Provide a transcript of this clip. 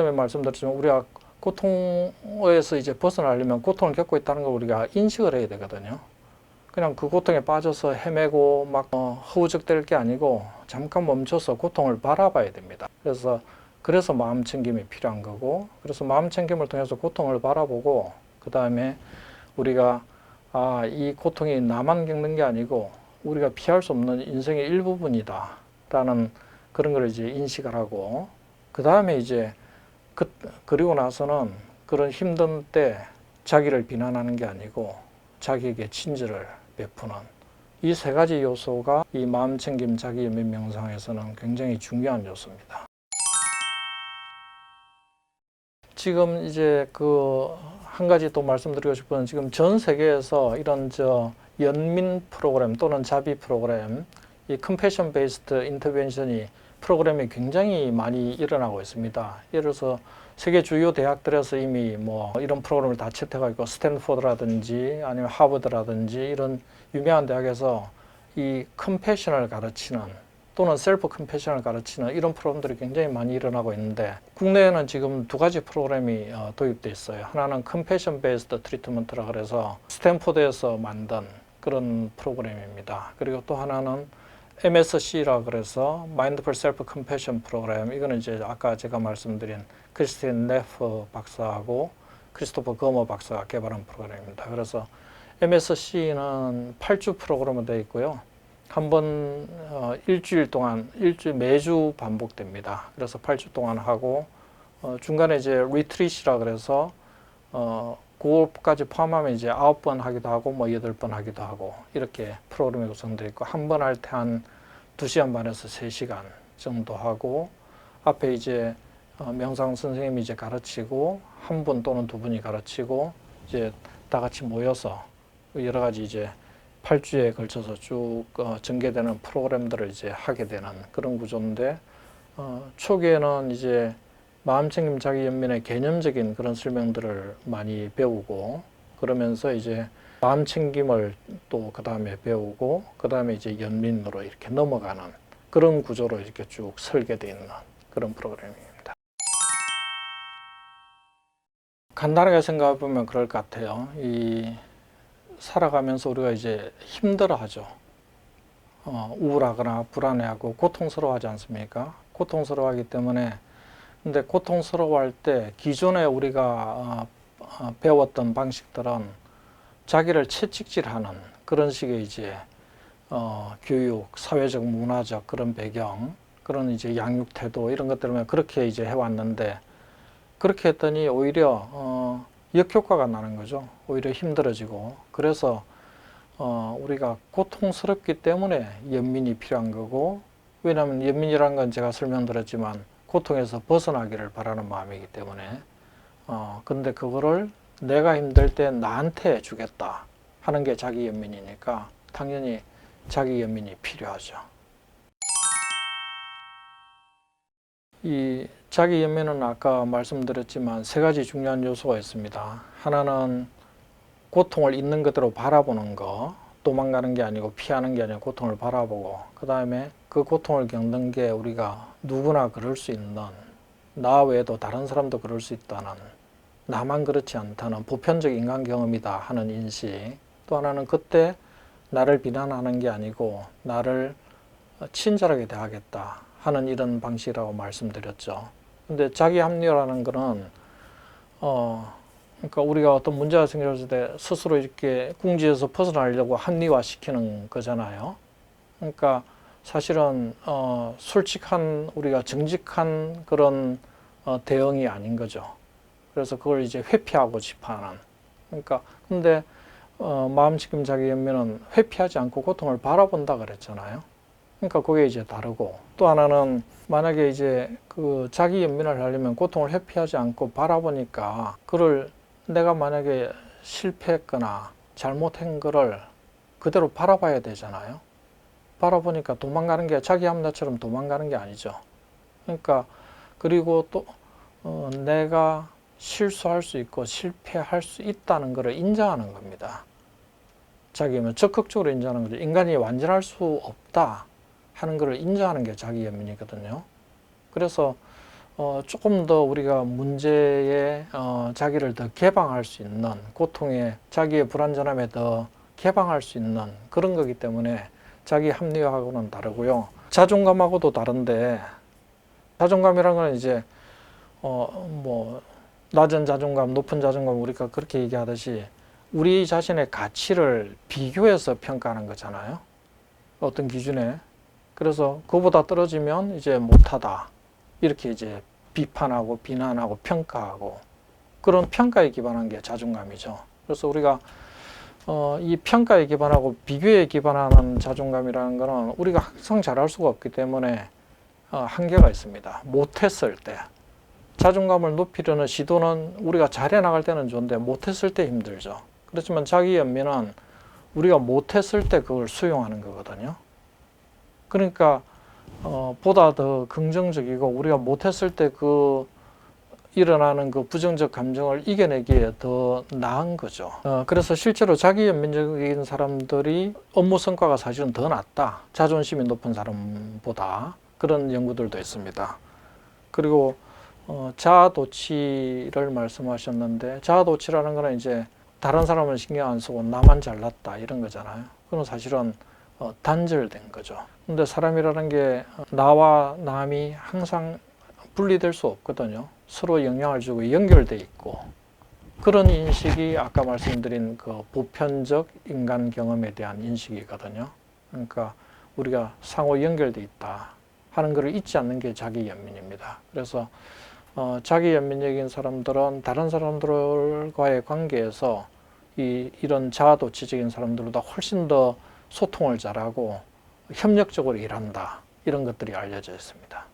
처음에 말씀드렸지만 우리가 고통에서 이제 벗어나려면 고통을 겪고 있다는 걸 우리가 인식을 해야 되거든요. 그냥 그 고통에 빠져서 헤매고 막 어, 허우적댈 게 아니고 잠깐 멈춰서 고통을 바라봐야 됩니다. 그래서 그래서 마음 챙김이 필요한 거고 그래서 마음 챙김을 통해서 고통을 바라보고 그 다음에 우리가 아, 이 고통이 나만 겪는 게 아니고 우리가 피할 수 없는 인생의 일부분이다 라는 그런 걸 이제 인식을 하고 그 다음에 이제 그, 그리고 나서는 그런 힘든 때 자기를 비난하는 게 아니고 자기에게 친절을 베푸는 이 세 가지 요소가 이 마음 챙김 자기 연민 명상에서는 굉장히 중요한 요소입니다. 지금 이제 그 한 가지 또 말씀드리고 싶은 지금 전 세계에서 이런 저 연민 프로그램 또는 자비 프로그램 이 컴패션 베이스드 인터벤션이 프로그램이 굉장히 많이 일어나고 있습니다. 예를 들어서 세계 주요 대학들에서 이미 뭐 이런 프로그램을 다 채택하고 스탠포드라든지 아니면 하버드라든지 이런 유명한 대학에서 이 컴패션을 가르치는 또는 셀프 컴패션을 가르치는 이런 프로그램들이 굉장히 많이 일어나고 있는데 국내에는 지금 두 가지 프로그램이 어, 도입돼 있어요. 하나는 컴패션 베이스드 트리트먼트라 그래서 스탠포드에서 만든 그런 프로그램입니다. 그리고 또 하나는 MSC라 그래서 마인드풀 셀프 컴패션 프로그램 이거는 이제 아까 제가 말씀드린 크리스틴 네프 박사하고 크리스토퍼 거머 박사가 개발한 프로그램입니다. 그래서 MSC는 8주 프로그램으로 되어 있고요. 한번 어, 일주일 동안 일주일 매주 반복됩니다. 그래서 8주 동안 하고 어, 중간에 이제 리트릿이라 그래서 어, 그거까지 포함하면 이제 아홉 번 하기도 하고 뭐 여덟 번 하기도 하고 이렇게 프로그램이 구성되어 있고 한 번 할 때한두 시간 반에서 세 시간 정도 하고 앞에 이제 어, 명상 선생님이 이제 가르치고 한 분 또는 두 분이 가르치고 이제 다 같이 모여서 여러 가지 이제 8주에 걸쳐서 쭉 어, 전개되는 프로그램들을 이제 하게 되는 그런 구조인데 어, 초기에는 이제 마음챙김 자기 연민의 개념적인 그런 설명들을 많이 배우고 그러면서 이제 마음챙김을 또 그 다음에 배우고 그 다음에 이제 연민으로 이렇게 넘어가는 그런 구조로 이렇게 쭉 설계되어 있는 그런 프로그램입니다. 간단하게 생각해 보면 그럴 것 같아요. 이 살아가면서 우리가 이제 힘들어하죠. 어, 우울하거나 불안해하고 고통스러워하지 않습니까? 고통스러워하기 때문에 근데 고통스러워할 때 기존에 우리가 어, 어, 배웠던 방식들은 자기를 채찍질하는 그런 식의 이제 어, 교육, 사회적, 문화적 그런 배경, 그런 이제 양육 태도 이런 것 때문에 그렇게 이제 해왔는데 그렇게 했더니 오히려 어, 역효과가 나는 거죠. 오히려 힘들어지고 그래서 어, 우리가 고통스럽기 때문에 연민이 필요한 거고 왜냐하면 연민이라는 건 제가 설명드렸지만 고통에서 벗어나기를 바라는 마음이기 때문에 어, 근데 그거를 내가 힘들 때 나한테 주겠다 하는 게 자기 연민이니까 당연히 자기 연민이 필요하죠. 이 자기 연민은 아까 말씀드렸지만 세 가지 중요한 요소가 있습니다. 하나는 고통을 있는 그대로 바라보는 거, 도망가는 게 아니고 피하는 게 아니고 고통을 바라보고, 그 다음에 그 고통을 겪는 게 우리가 누구나 그럴 수 있는, 나 외에도 다른 사람도 그럴 수 있다는, 나만 그렇지 않다는 보편적 인간 경험이다 하는 인식, 또 하나는 그때 나를 비난하는 게 아니고 나를 친절하게 대하겠다 하는 이런 방식이라고 말씀드렸죠. 근데 자기 합리화라는 거는 어 그러니까 우리가 어떤 문제가 생겼을 때 스스로 이렇게 궁지에서 벗어나려고 합리화 시키는 거잖아요. 그러니까 사실은 어 솔직한 우리가 정직한 그런 어 대응이 아닌 거죠. 그래서 그걸 이제 회피하고 싶어하는. 그러니까 근데 어 마음 지금 자기 연민은 회피하지 않고 고통을 바라본다 그랬잖아요. 그러니까 그게 이제 다르고 또 하나는 만약에 이제 그 자기 연민을 하려면 고통을 회피하지 않고 바라보니까 그를 내가 만약에 실패했거나 잘못한 거를 그대로 바라봐야 되잖아요. 바라보니까 도망가는 게 자기 합리처럼 도망가는 게 아니죠. 그러니까 그리고 또 어, 내가 실수할 수 있고 실패할 수 있다는 것을 인정하는 겁니다. 자기면 적극적으로 인정하는 거죠. 인간이 완전할 수 없다. 하는 것을 인정하는 게 자기 연민이거든요. 그래서 어, 조금 더 우리가 문제에 어, 자기를 더 개방할 수 있는 고통에 자기의 불완전함에 더 개방할 수 있는 그런 거기 때문에 자기 합리화하고는 다르고요. 자존감하고도 다른데 자존감이란 건 이제 어 뭐 낮은 자존감, 높은 자존감 우리가 그렇게 얘기하듯이 우리 자신의 가치를 비교해서 평가하는 거잖아요. 어떤 기준에. 그래서 그보다 떨어지면 이제 못하다. 이렇게 이제 비판하고 비난하고 평가하고 그런 평가에 기반한 게 자존감이죠. 그래서 우리가 어, 이 평가에 기반하고 비교에 기반하는 자존감이라는 거는 우리가 항상 잘할 수가 없기 때문에 어, 한계가 있습니다. 못했을 때 자존감을 높이려는 시도는 우리가 잘해 나갈 때는 좋은데 못했을 때 힘들죠. 그렇지만 자기 연민은 우리가 못했을 때 그걸 수용하는 거거든요. 그러니까 어, 보다 더 긍정적이고 우리가 못했을 때그 일어나는 그 부정적 감정을 이겨내기에 더 나은 거죠. 어, 그래서 실제로 자기 연민적인 사람들이 업무 성과가 사실은 더 낫다. 자존심이 높은 사람보다 그런 연구들도 있습니다. 그리고 어, 자아도취를 말씀하셨는데 자아도취라는 거는 이제 다른 사람은 신경 안 쓰고 나만 잘났다 이런 거잖아요. 그건 사실은 어, 단절된 거죠. 근데 사람이라는 게 어, 나와 남이 항상 분리될 수 없거든요. 서로 영향을 주고 연결돼 있고 그런 인식이 아까 말씀드린 그 보편적 인간 경험에 대한 인식이거든요. 그러니까 우리가 상호 연결돼 있다 하는 것을 잊지 않는 게 자기 연민입니다. 그래서 어, 자기 연민적인 사람들은 다른 사람들과의 관계에서 이, 이런 자아도취적인 사람들보다 훨씬 더 소통을 잘하고 협력적으로 일한다. 이런 것들이 알려져 있습니다.